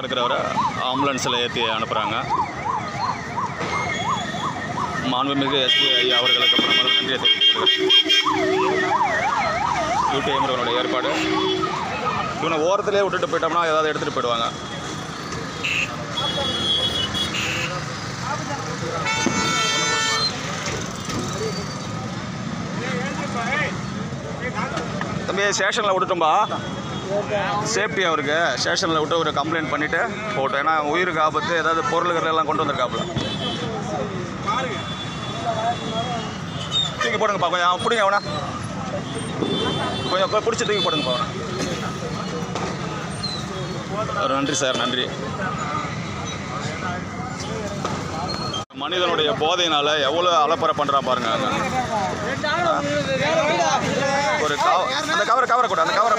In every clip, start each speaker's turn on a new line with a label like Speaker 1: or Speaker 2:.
Speaker 1: கிடக்கிறவரை ஆம்புலன்ஸில் ஏற்றி அனுப்புகிறாங்க. மாண்புமிகு எஸ்பி ஐயா அவர்களுக்கு பிரதமர் நன்றியை தெரிவித்துக் யூடிஎம் அவர்களோட ஏற்பாடு. இவனை ஓரத்திலே விட்டுட்டு போயிட்டோம்னா ஏதாவது எடுத்துகிட்டு போயிடுவாங்க. தம்பி ஸ்டேஷனில் விட்டுட்டோம்பா. சேஃப்டி அவருக்கு ஸ்டேஷனில் விட்டு ஒரு கம்ப்ளைண்ட் பண்ணிவிட்டு போட்டோம் ஏன்னா உயிருக்கு ஆபத்து ஏதாவது பொருள்கள் எல்லாம் கொண்டு வந்திருக்காப்புல. தூக்கி போடுங்கப்பா கொஞ்சம் பிடிங்க அவனை. கொஞ்சம் பிடிச்சி தூக்கி போடுங்கப்பா அவனை நன்றி சார் நன்றி. மனிதனுடைய போதையினால எவ்வளோ அலப்பறை பண்ணுறான் பாருங்க. ஒரு கவ அந்த கவரை கவரை கூட அந்த கவரை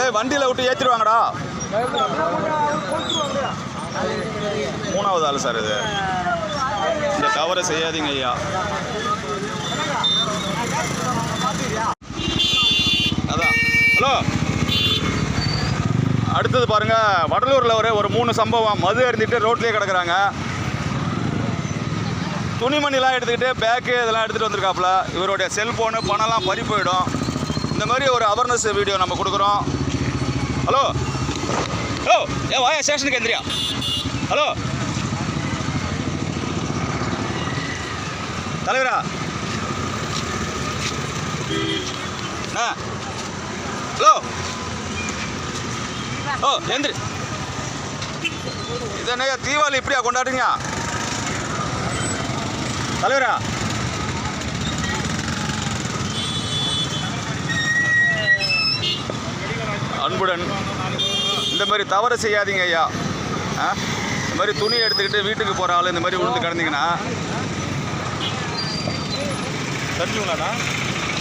Speaker 1: இல்லை வண்டியில் விட்டு ஏற்றிடுவாங்கடா மூணாவது ஆள் சார் இது. இந்த தவறை செய்யாதீங்க ஐயா. அதான். ஹலோ. அடுத்தது பாருங்க வடலூரில் ஒரு ஒரு மூணு சம்பவம். மது அருந்திட்டு ரோட்லேயே கிடக்குறாங்க. துணிமணிலாம் எடுத்துக்கிட்டு பேக்கு இதெல்லாம் எடுத்துகிட்டு வந்திருக்காப்புல. இவருடைய செல்ஃபோனு பணம்லாம் பறி போயிடும். இந்த மாதிரி ஒரு அவேர்னஸ் வீடியோ நம்ம கொடுக்குறோம். ஹலோ ஹலோ ஏ வாயா ஸ்டேஷனுக்கு எந்திரியா ஹலோ தலைவரா அண்ணா ஹலோ ஓ எந்திரி இது என்னையா தீபாவளி இப்படியா கொண்டாடுறீங்க தலைவரா அன்புடன் இந்த மாதிரி தவறு செய்யாதீங்க ஐயா. இந்த மாதிரி துணி எடுத்துக்கிட்டு வீட்டுக்கு போகிற ஆள் இந்த மாதிரி விழுந்து கிடந்தீங்கன்னா
Speaker 2: தெரிஞ்சுங்களாண்ணா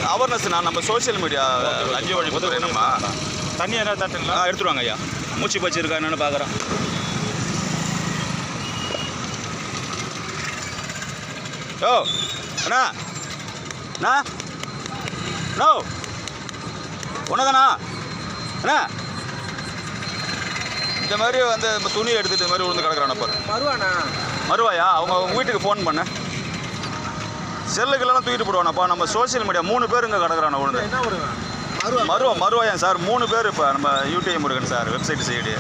Speaker 1: அவேர்னஸ் நான் நம்ம சோஷியல் மீடியா லஞ்ச வழிபத்து என்னம்மா?
Speaker 2: தண்ணி என்ன தட்டுங்களா?
Speaker 1: எடுத்துருவாங்க ஐயா. மூச்சு பச்சு இருக்கா என்னன்னு பார்க்குறேன் ஓ அண்ணா. அண்ணா. நோ ஒன்றுதாண்ணா அண்ணா. இந்த மாதிரி வந்து துணி எடுத்துட்டு இந்த மாதிரி விழுந்து கிடக்குறான் பாரு.
Speaker 2: வருவாண்ணா
Speaker 1: மறுவாயா அவங்க அவங்க வீட்டுக்கு ஃபோன் பண்ண. செல்லுக்கெல்லாம் தூக்கிட்டு போடுவானப்பா. நம்ம சோஷியல் மீடியா மூணு பேர் இங்கே கிடக்குறான விழுந்து
Speaker 2: என்ன
Speaker 1: மருவா? மருவாயன் சார்? மூணு பேர் இப்போ நம்ம UTI Murugan sir website side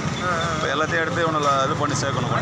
Speaker 1: இப்போ எல்லாத்தையும் எடுத்து இவனை இது பண்ணி சேர்க்கணும்.